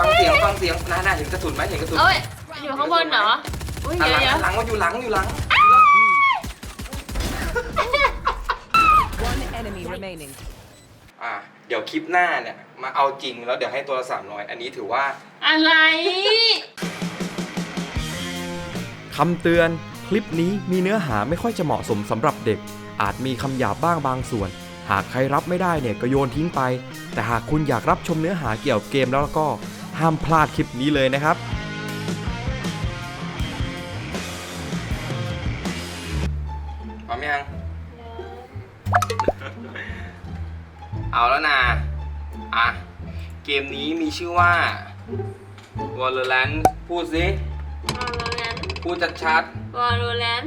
ฟังเสียงฟังเสียงน่าน่าเห็นกระสุนไหมเห็นกระสุนเอ้ยอยู่ข้างบนเหรออุ้ยอะเดี๋ยวหลังเดี๋ยวหลังมันอยู่หลังอยู่หลัง One enemy remaining. อ่าเดี๋ยวคลิปหน้าเนี่ย มาเอาจริงแล้วเดี๋ยวให้ตัวละสามร้อยอันนี้ถือว่า อะไรคำเตือนคลิปนี้มีเนื้อหาไม่ค่อยจะเหมาะสมสำหรับเด็ก อาจมีคำหยาบบ้างบางส่วน หากใครรับไม่ได้เนี่ยก็โยนทิ้งไป แต่หากคุณอยากรับชมเนื้อหาเกี่ยวกับเกมแล้วก็ ห้ามพลาดคลิปนี้เลยนะครับ พร้อมยัง เอาแล้วนะ อะ เกมนี้มีชื่อว่า Valorant พูดสิวอลโลแรนพูดชัด วอลโลแรน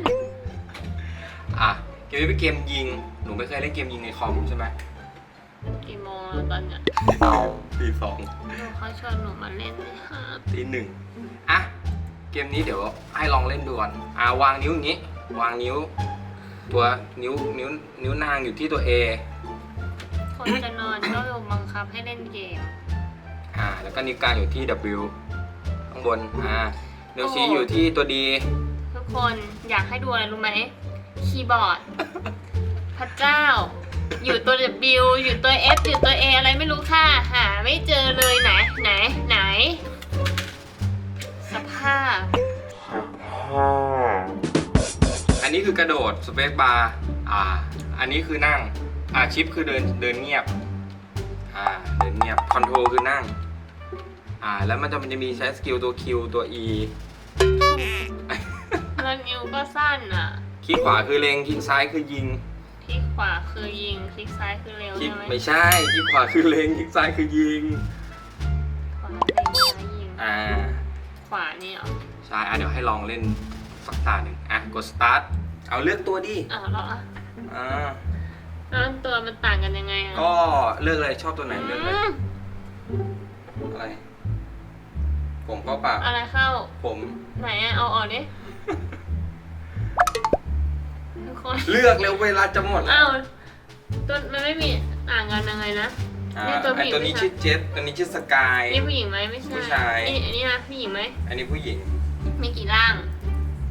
ๆ อะ เกมนี้เป็นเกมยิง หนูไม่เคยเล่นเกมยิงในคอมใช่ไหม กี่โมงแล้วตอนเนี้ยตีสองหนูเขาชวนหนูมาเล่นเลยค่ะตีหนึ่งอะ เกมนี้เดี๋ยวให้ลองเล่นดูก่อนอะวางนิ้วอย่างนี้ วางนิ้ว ตัวนิ้วนิ้วนิ้วนางอยู่ที่ตัว A คนจะนอนก็โดนบังคับให้เล่นเกม อ่า แล้วก็นิ้วกลางอยู่ที่ W ข้างบน อ่า นิ้วชี้อยู่ที่ตัว D ทุกคนอยากให้ดูอะไรรู้ไหมคีย์บอร์ด พระเจ้า อยู่ตัว W อยู่ตัว F อยู่ตัว A อะไรไม่รู้ค่ะ หาไม่เจอเลยไหนไหนไหน สภาพ อันนี้คือกระโดดสเปซบาร์อ่า อันนี้คือนั่ง อ่าชิปคือเดินเดินเงียบ อ่าเดินเงียบคอนโทรลคือนั่ง อ่า แล้วมันจะมันจะมีใช้สกิลตัว Q ตัว E แล้วนิ้วก็สั้นอะคลิกขวาคือเล็งคลิกซ้ายคือยิง คลิกขวาคือยิง คลิกซ้ายคือเร็วคลิกใช่ไหมไม่ใช่คลิกขวาคือเล็งคลิกซ้ายคือยิง ขวาเล็งซ้ายยิง อ่า ขวานี่เหรอใช่อะเดี๋ยวให้ลองเล่นสักตาหนึ่งอะ กด start เอาเลือกตัวดิ อ้าวเหรออ่า แล้วตัวมันต่างกันยังไงอะก็เลือกเลยชอบตัวไหนเลือกเลยอืมอะไร ผมก็ปากอะไรเข้า ผม ไหนอะเอาออกดิทุก คน เลือกเร็วเวลาจะหมดแล้วอ้าวตัวมันไม่มีต่างกันยังไงนะ อ่านี่ตัวผู้ไอหญิง ตัวนี้ผู้ชายชื่อเจสตัวนี้ชื่อสกาย นี่ผู้หญิงไหมไม่ใช่ผู้ชาย นี่อันนี้นะผู้หญิงไหมอันนี้ผู้หญิง มีกี่ร่าง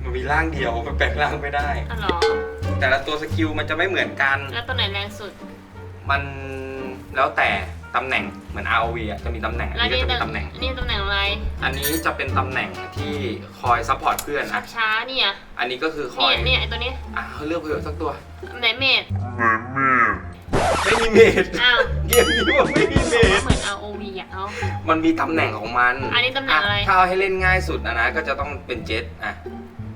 มันมีร่างเดียวมันแปลงร่างไม่ได้ อ๋อเหรอแต่ละตัวสกิลมันจะไม่เหมือนกัน แล้วตัวไหนแรงสุด มันแล้วแต่ ตำแหน่งเหมือน ROV อะจะมีตำแหน่ง อันแล้วนี้ก็นี่จะมีตำแหน่ง นี่ตำแหน่งอะไร อันนี้จะเป็นตำแหน่งที่คอยซัพพอร์ตเพื่อนนะช้าเนี่ยอันนี้ก็คือคอนี่ยนี่ไอตัวนี้อะเลือกเพื่อนสักตัว ไหนเมดไม่มีเมดอ้าวเกมนี้ว่าไม่มีเมดเหมือน ROV อะเอา มันมีตำแหน่งของมันอันนี้ตำแหน่งอะไร ถ้าเอาให้เล่นง่ายสุดนะนะก็จะต้องเป็นเจ็ตอะ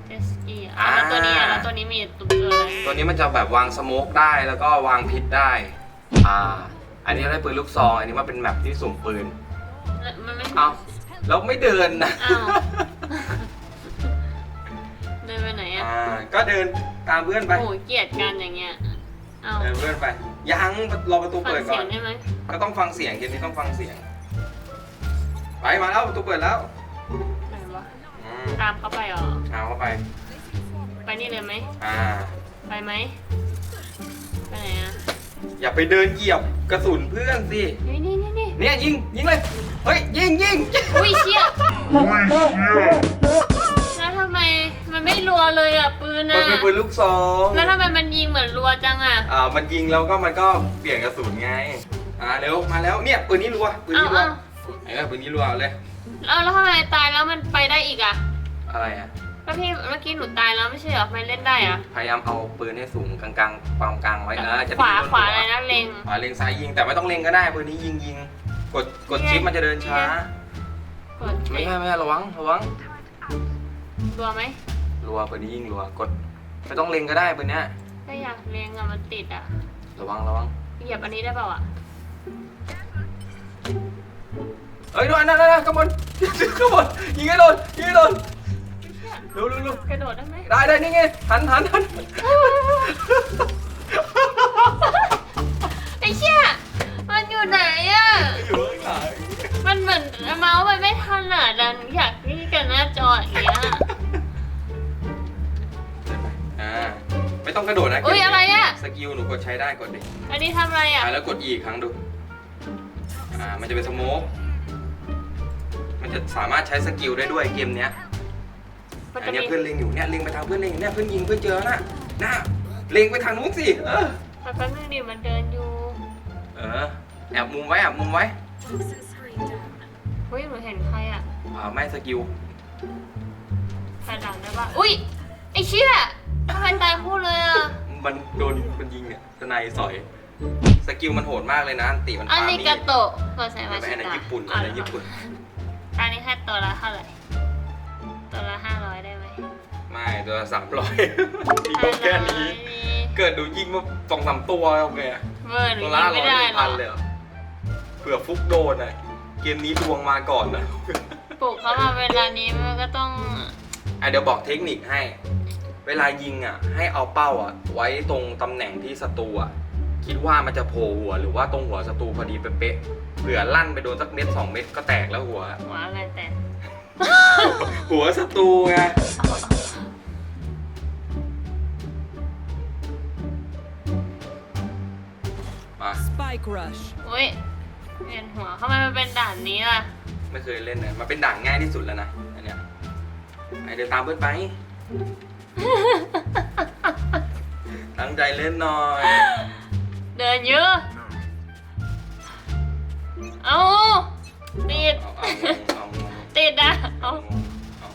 เจสกี้อะแล้วตัวนี้อะแล้วตัวนี้มีตัวอะไรตัวนี้มันจะแบบวางสโมกได้แล้วก็วางพิษได้ อ่า อันนี้ได้ปืนลูกซอง อันนี้มันเป็นแมปที่สุ่มปืนแล้วมันไม่เอ้าแล้วไม่เดินนะอ้าวเดินไปไหนอะอ่าก็เดินตามเพื่อนไป โอ้ยเกลียดกันอย่างเงี้ยเอาเดินเพื่อนไป ยังรอประตูฟังเปิดเสีก่ยองน ได้ไหมก็ต้องฟังเสียงเกมนี้ต้องฟังเสียง ไปมาแล้วประตูเปิดแล้วไหนวะอืมตามเขาไปเหรอเอาเข้าไป ไปนี่เลยไหมอ่า ไปไหมไปไหน อะอย่าไปเดินเหยียบกระสุนเพื่อนสิ นี่นี่นี่นี่เนี่ยยิงยิงเลย เฮ้ยยิงยิงยิงอุ้ยเชี่ยแล้วทำไมมันไม่รัวเลยอะปืนมันอะเป็นปืนลูกซองแล้วทำไมมันยิงเหมือนรัวจังอะ อ่ามันยิงแล้วก็มันก็เปลี่ยนกระสุนไง อ่าเร็วมาแล้วเนี่ยปืนนี้รัวปืนเอานี้รัวเอา เออปืนนี้รัวเอาเลย เอาแล้วทำไมตายแล้วมันไปได้อีกอะ อะไรอะ ก็พี่เมื่อกี้หนูตายแล้วไม่ใช่เหรอทำไมเล่นได้อะพยายามเอาปืนให้สูงกลางๆความกลางไว้เออจะขวาได้ยิงขวาโดนอะไรหัวนะเล็ง ขวาเล็งซ้ายยิงแต่ไม่ต้องเล็งก็ได้ปืนนี้ยิงยิงกดกดนี่ไงชิปมันจะเดินช้ากดไม่ใช่ไม่ใช่ระวังระวังรัวไหมรัวปืนนี้ยิงรัวกดไม่ต้องเล็งก็ได้ปืนเนี้ยก็อยากเล็งอะมันติดอะระวังระวังเหยียบอันนี้ได้เปล่าอะเอ้ยโดนนั่นนั่นนั่นขบวนขบวนยิงให้โดนยิงให้โดน เร็วเร็วเร็วกระโดดได้ไหมได้ได้นี่ไงหันหันหันไอ้เชี่ยมันอยู่ไหนอะ อยู่ข้างหลังมันเหมือนเมาส์มันไม่ถนัดอะหนูอยากที่กันหน้าจออย่างเงี้ยอ่าไม่ต้องกระโดดนะอุ้ยอะไรอะ สกิลหนูกดใช้ได้กดดิอันนี้ทำอะไรอะ อ่าแล้วกด E อีกครั้งดู อ่ามันจะเป็นสโมกจะสามารถใช้สกิลได้ด้วยเกมเนี้ย มันอัจะนเนี้ยมีเพื่อนเล็งอยู่เนี่ยเล็งไปทางเพื่อนเล็งอยู่เนี่ยเพื่อนยิงเพื่อนเจอแล้วน่ะน่ะเล็งไปทางนู้นสิเออมันแป๊บนึงดิมันเดินอยู่เออแอบมุมไว้แอบมุมไว้เฮ้ยหนูเห็นใครอะอ่าไม่สกิลใครหลังได้ปะอุ้ยไอ้เชี่ยทำไมตายคู่เลยอะมันโดนมันยิงเนี่ยสไนด์สอยสกิลมันโหดมากเลยนะอันติมันอันปานี้มีกาโตะตัวใส่มัมานเป็นชิอันนั้นตะญี่ปุ่นอันนั้นญี่ปุ่น อันนี้แค่ตัวละเท่าไหร่ ไม่ตัวสามร้อยมีก็แค่นี้ เกิดดูยิงมาสองสามตัวโอเคเวอร์หนูตัวยิละงร้ไม่อยได้เป็นหรพัอนกเลยเหรอเผื่อฟุกโดนอะ เกมนี้ดวงมาก่อนนะปลุกเขามาเวลานี้มันก็ต้องอะเดี๋ยวบอกเทคนิคให้ เวลายิงอะ ให้เอาเป้าอะ ไว้ตรงตำแหน่งที่ศัตรูอะ คิดว่ามันจะโผล่หัว หรือว่าตรงหัวศัตรูพอดีเป๊ะๆเผื่อลั่นไปโดนสักเม็ดสองเม็ดก็แตกแล้วหัว หัวอะไรแต่หัวศัตรูไง Spike rush. อุ้ยเวียนหัวทำไมมันเป็นด่านนี้ล่ะ ไม่เคยเล่นเลยมันเป็นด่านง่ายที่สุดแล้วนะอันเนี้ยไอเดินตามเพื่อนไป ตั้งใจเล่นหน่อย เดินเยอะ เอาติด เอาเอางงเอางงติดอะเอาเอางงเอา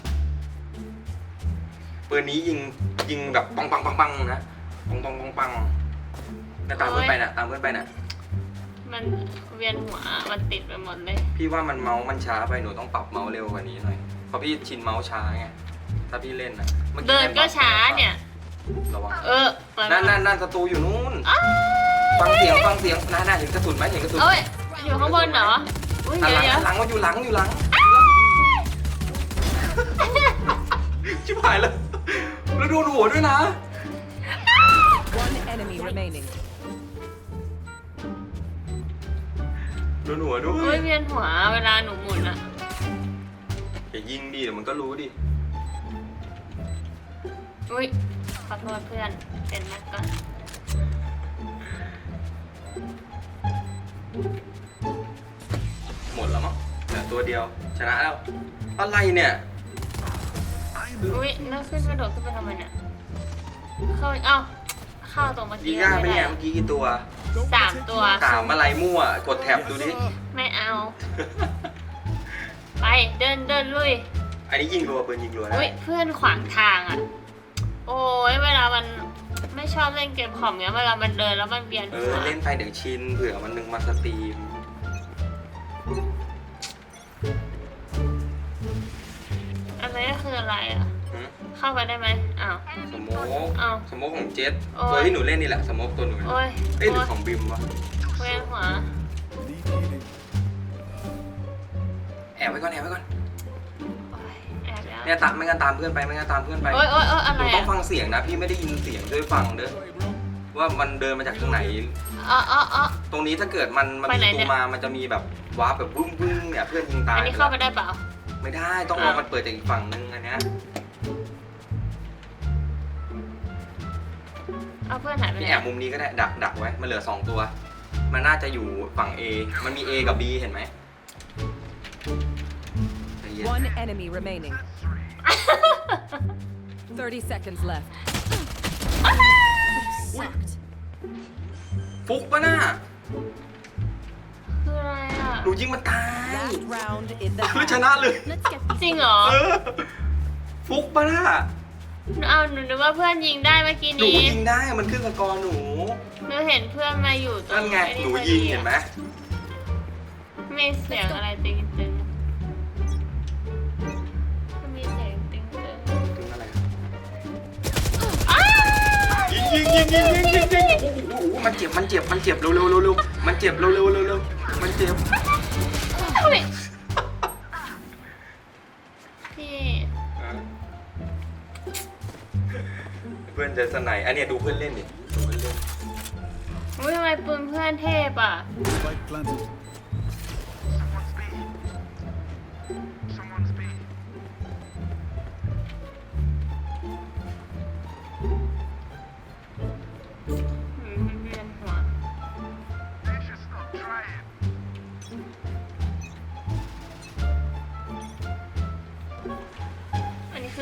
ปืนนี้ยิงยิงแบบปังปังปังปังนะปังปังปังปังแล้วตามเพื่อนไปนะตามเพื่อนไปนะ มันเวียนหัวมันติดไปหมดเลย พี่ว่ามันเมาส์มันช้าไปหนูต้องปรับเมาส์เร็วกว่านี้หน่อยเพราะพี่ชินเมาส์ช้าไงถ้าพี่เล่นนะมื่อเดินให้ปก็รับช้าเนี่ย ระวังเออมานั่นนั่นนั่นศัตรูอยู่นู่นอ้าวฟังเสียงฟังเสียงน่าน่าเห็นกระสุนไหมเห็นกระสุนเอ้ยอยู่ข้างบนเหรออุ้ยหันเดี๋หยวลังเดี๋ยวหันหลังว่าอยู่หลังอยู่หลัง ย่ายิงดิเดี๋ยวมันก็รู้ดิ อุ้ยขอโทษเพื่อนเป็นมาก่อนหมดแล้วมั้งเหลือตัวเดียว ชนะแล้ว อะไรเนี่ย อุ้ยแล้วขึ้นกระโดดขึ้นไปทำไมเนี่ยเข้าเอ้าเข้าตรงเมื่อยิกี้งยากไหมไม่เนี่ได้ยเมื่อกี้กี่ตัวสามตัว สามอะไรมั่ว กดแท็บดูดิ ไม่เอา ไปเดินเดินลุย อันนี้ยิงรัวปืนยิงรัวนะอุ้ยเพื่อนขวางทางอะ โอ้ยเวลามันไม่ชอบเล่นเกมคอมเนี้ยเวลามันเดินแล้วมันเบียนเอหัอวเล่นไปเดี๋ยวชินเผื่อมันหนึ่งมาสตรีมอันนี้คืออะไรอะ หึเข้าไปได้ไหมอ้าว สโมกอ้าวสโมกของเจ็ตโอ้ย ตัวที่หนูเล่นนี่แหละสโมกตัวหนูโอ้ยเอ้ยหรือโอ้ยของบิมวะเวียนหัว อบไว้ก่อนแอบไว้ก่อนโอ้ยแอบแล้วเนี่ยตามไม่งั้นตามเพื่อนไปไม่งั้นตามเพื่อนไปโอ้ยโอ้ยโอ้ยอะหไรนูต้ออะงฟังเสียงนะ พี่ไม่ได้ยินเสียงด้วยฟังเด้อว่ามันเดินมาจากทางไหน อ๋ออ๋ออ๋อ ตรงนี้ถ้าเกิดมันมันไปมีไหนตัเนี่วยมามันจะมีแบบวาร์ปแบบบึ้มบึ้มเนี่ยเพื่อนยิงตายอันนี้เข้าไปได้เปล่า ไม่ได้ต้องรอมันเปิดจากอีกฝั่งนึงอันเนี้ยเอาเพื่อนหายไปไหพี่นแอบมุมนี้ก็ได้ดักดักไว้มันเหลือสองตัว มันน่าจะอยู่ฝั่ง A มันมี A กับ B เห็นไหมใจเย็น One enemy remaining. 30 seconds left. ฟุกปะน่ะคืออะไรอะ หนูยิงมันตาย Last round in the คือช half. นะเลยจริงเหรอเออ ฟุกปะน่ะเอาหนูนึกว่าเพื่อนยิงได้เมื่อกี้หนูนี้ยิงได้มันขึ้นสกอร์หนูหนูเห็นเพื่อนมาอยู่ตรนั่งนไง อ้หนูพอยิดีงเห็นไหมมีเสียงอะไรตึง ยิงยิงยิงยิงยิงยิงโอ้โหมันเจ็บมันเจ็บมันเจ็บเร็วเร็วเร็วเร็วมันเจ็บเร็วเร็วเร็วเร็วมันเจ็บพี่เพื่อนจะสไนอันเนี้ยดูเพื่อนเล่นดิดูเพื่อนเล่น อุ้ยทำไมปืนเพื่อนเทพอะ Spike planted.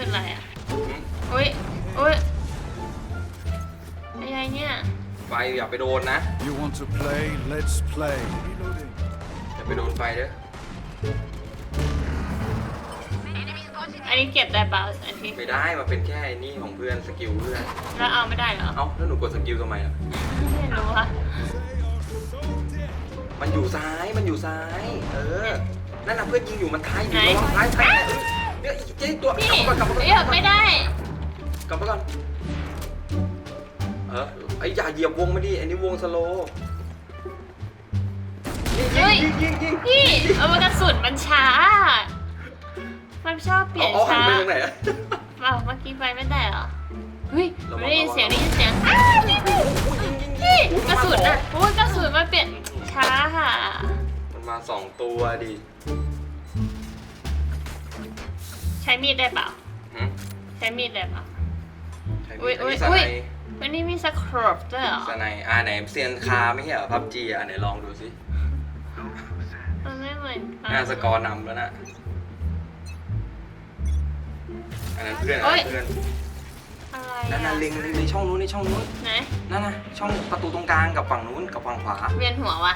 อะไรอะอุ้ยอุ้ยอะไรเนี่ยไฟอย่าไปโดนนะ You want to play? Let's play. อย่าไปโดนไฟเด้ออันนี้เก็บได้เปล่าอันที่ไม่ได้มันเป็นแค่ไอ้นี่ของเพื่อนสกิลเพื่อนแล้วเอาไม่ได้เหรอ เอ้าแล้วหนูกดสกิลทำไมล่ะไม่รู้อะมันอยู่ซ้ายมันอยู่ซ้าย เออนั่นน่ะเพื่อนยิงอยู่มันท้ายอยู่ระวังท้ายท้าย เออเนี่ยอีเจ๊ตัวพี่กลับมาก่อนกลับมาก่อนเรียกไม่ได้ กลับมาก่อนเออไอ้อย่าเหยียบวงไม่ดีอันนี้วงสโลว์ยิงเฮ้ย ยิงยิงยิงพี่เอามันกระสุนมันช้า มันชอบเปลี่ยนเอาเอาหันช้าไปทางไหนอะ เปล่าเมื่อกี้ไปไม่ได้เหรอเฮ้ยระวัง ได้ยินเสียงระวังได้ยินเสียงยิงยิงยิงพี่อุ๊ยกระสุนมาอะโอ้ยกระสุนมันเปลี่ยนช้าค่ะ มันมาสองตัวดิ ช้มีดได้เปล่า หืมใช้มีดได้เปล่า ใช่อุ๊ยอันนี้อุ๊สยไนวันนี้มีสครับด้วยเหรอสไนอ่าไหนเซียนคาไม่ใช่เหรอพับจีอะไหนลองดูสิมันไม่เหมือนกัน่าสกอร์นำแล้วนะอันนั้นเพื่อนอันโอ๊ยนั้นเพื่อนอะไรนั่นน่ะอะเล็งในช่องนู้นในช่องนู้นไหนนั่นน่ะช่องประตูตรงกลางกับฝั่งนู้นกับฝั่งขวา เวียนหัววะ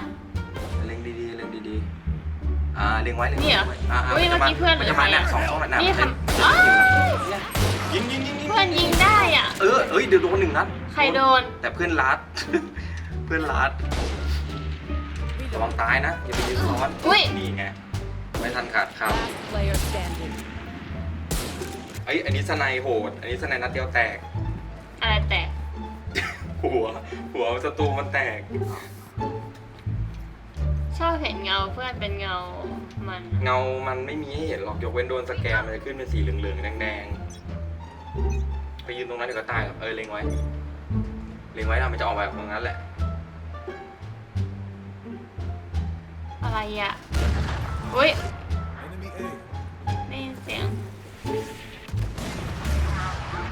อ่าเล็งไว้เล็งนี่ไว้เหรอไว้อ่าอ่าอุ๊ยมันจะมาเมื่อกี้เพื่อนมันจะมาหรือหนักใครอะสองช่องหนักนี่เล่นทำอ้าวเนี่ยยิงยิงยิงยิงเพื่อนยิงได้อะ เออเอ้ยเดี๋ยวโดนหนึ่งนัดใครโดน แต่เพื่อนลัด เพื่อนลัดระวังตายนะอย่าไปยืนซ้อนอุ๊ยนี่ไงไม่ทันขาดค Last player standing. ำเอ้ยอันนี้สไนโหด อันนี้สไนนัดเดียวแตก อะไรแตกหัว หัวศัตรูมันแตก ชอบเห็นเงาเพื่อนเป็นเงามันเงามันไม่มีให้เห็นหรอกยกเว้นโดนสแกนมันจะขึ้นเป็นสีเหลืองๆแดงๆไปยืนตรงนั้นเดี๋ยวก็ตายหรอกเออเล็งไว้เล็งไว้นะมันจะออกมาจากตรงนั้นแหละ อะไรอะอุ้ย Enemy A. ได้ยินเสียง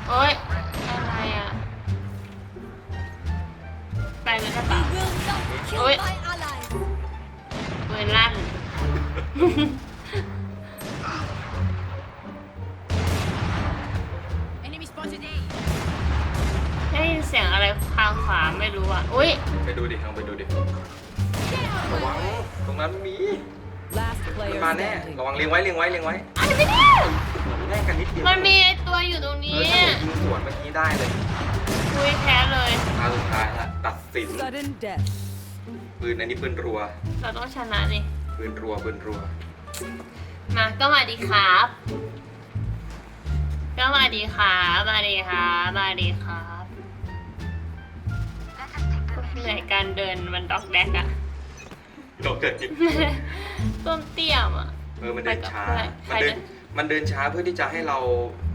โอ๊ยอะไรอะไปเลยกระเป๋าโอ๊ย ปืนลั่นได้ยินเสียงอะไรทางขวาไม่รู้อะ อุ้ยไปดูดิลองไปดูดิ ระวัง ตรงนั้นมี Last มัน player มาแน่ standing. ระวังเลี้ยงไว้เลี้ยงไว้เลี้ยงไว้อะไรไปเนี่ยแน่กันนิดเดียวมันมีไอตัวอยู่ตรงเอนี้อถ้าหนูยิงสวนเมื่อกี้ได้เลยอุ้ยแพ้เลย ตาสุดท้ายละตัดสิน Sudden death. ปืนอันนี้ปืนรัว เราต้องชนะดิปืนรัวปืนรัว มาก็มาดีครับ ก็มาดีครับมาดีครับมาดีครับเหนื่อยการเดินมันดอกแดกอะโดนเกิดจิบต้นเตี้ยมอะเออมันเดินช้าไปกับเพื่อนมันเดินใครเดินมันเดินช้าเพื่อที่จะให้เรา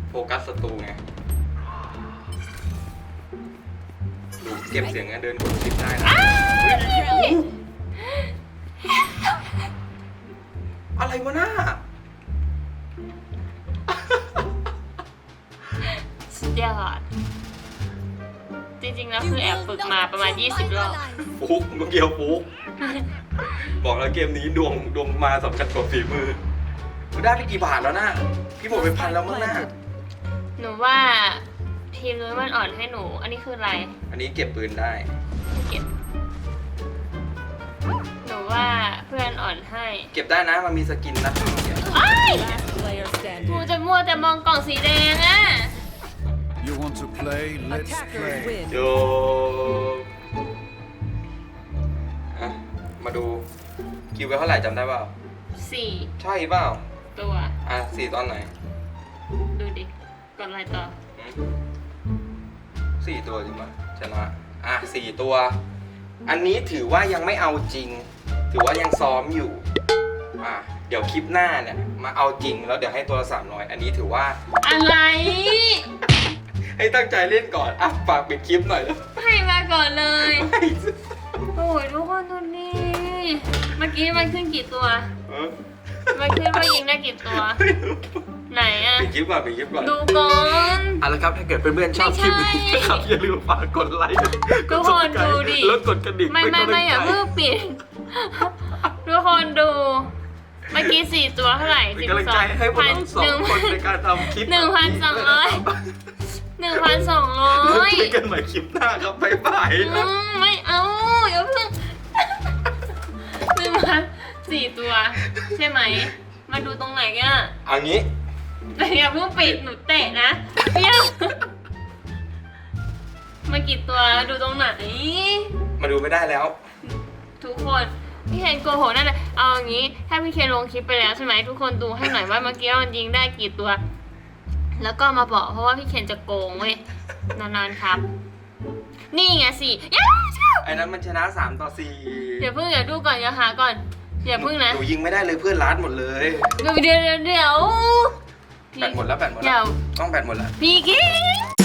โฟกัสศัตรูไง ดูเก็บเสียงไงเดินกดชิปได้นะอะไรวะหน้า สุดยอด จริงๆแล้วคือแอบฝึกมาประมาณ 20 รอบ ฟุกเมื่อกี้ฟุก บอกแล้วเกมนี้ดวงดวงมาสำคัญกว่าฝีมือ ได้ไปกี่บาทแล้วนะ พี่หมดไปพันแล้วมั้งนะหนูว่า ทีมนู้นมันอ่อนให้หนู อันนี้คืออะไร อันนี้เก็บปืนได้ เก็บ หนูว่าเพื่อนอ่อนให้เก็บได้นะมันมีสกินนะอ้าย Last player หนู standing. จะมัวแต่มองกล่องสีแดงอะ You want to play? Let's Attackers play. win. โยอะมาดูคิวไปเท่าไหร่จำได้เปล่า สี่ใช่เปล่า ตัว อะสี่ตอนไหนดูดิ กดอะไรต่อหืม สี่ตัวจริงปะชนะอะสี่ตัว อันนี้ถือว่ายังไม่เอาจริง ถือว่ายังซ้อมอยู่อะเดี๋ยวคลิปหน้าเนี่ยมาเอาจริงแล้วเดี๋ยวให้ตัวละสามร้อยอันนี้ถือว่า อะไร ให้ตั้งใจเล่นก่อนอะฝากปิดคลิปหน่อยแล้วให้มาก่อนเลย โอ้ยทุกคนดูนี่เมื่อกี้มันขึ้นกี่ตัว เออ มันขึ้นว่ายิงได้กี่ตัว ไหนอะปิดคลิปก่อนปิดคลิปก่อนดูก่อน เอาละครับถ้าเกิดเพื่อนๆชอบคลิปนี้ไม่ใช่นะครับอย่าลืมฝากกดไลค์ทุกคนดูดิ แล้วกดกระดิ่งไม่ไม่ไม่อย่าเป็นกำลังใจเพิ่งปิด ทุกคนดู เมื่อกี้สี่ตัวเท่าไหร่เป็นสิบกำลังสอใจงให้พวกพันเราสอหนึ่งงคนในการทำคลิปหนึ่งพันสองร้อย หนึ่งพันสองร้อเรายเจอกันใหม่คลิปหน้าครับบ๊ายบาย อืมไม่เอาอย่าเพิ่งหนึ่งพัน สี่ตัว ใช่ไหม มาดูตรงไหนอะเอางี้แต่อย่าเพิ่งปิดหนูเตะนะเปรี้ยวมากี่ตัวดูตรงไหน มาดูไม่ได้แล้ว ทุกคนพี่เคนโกหกนั่นแหละเอาอย่างนี้ ถ้าพี่เคนลงคลิปไปแล้วใช่ไหมทุกคนดูให้หน่อยว่าเมื่อกี้มันยิงได้กี่ตัว แล้วก็มาบอกเพราะว่าพี่เคนจะโกงเว้ยนานๆครับ นี่ไงสี่ย้าวไอ้นั้นมันชนะ3ต่อ4เดี๋ยวเพิ่งเดี๋ยวดูก่อนอย่าหาก่อน อย่าเพิ่งนะ หนูยิงไม่ได้เลยเพื่อนล้านหมดเลยเดี๋ยวเดี๋ยวเดี๋ยวแบตหมดแล้วแบตหมดเดี๋แล้ยววต้องแบตหมดแล้ว พี่กิ๊ก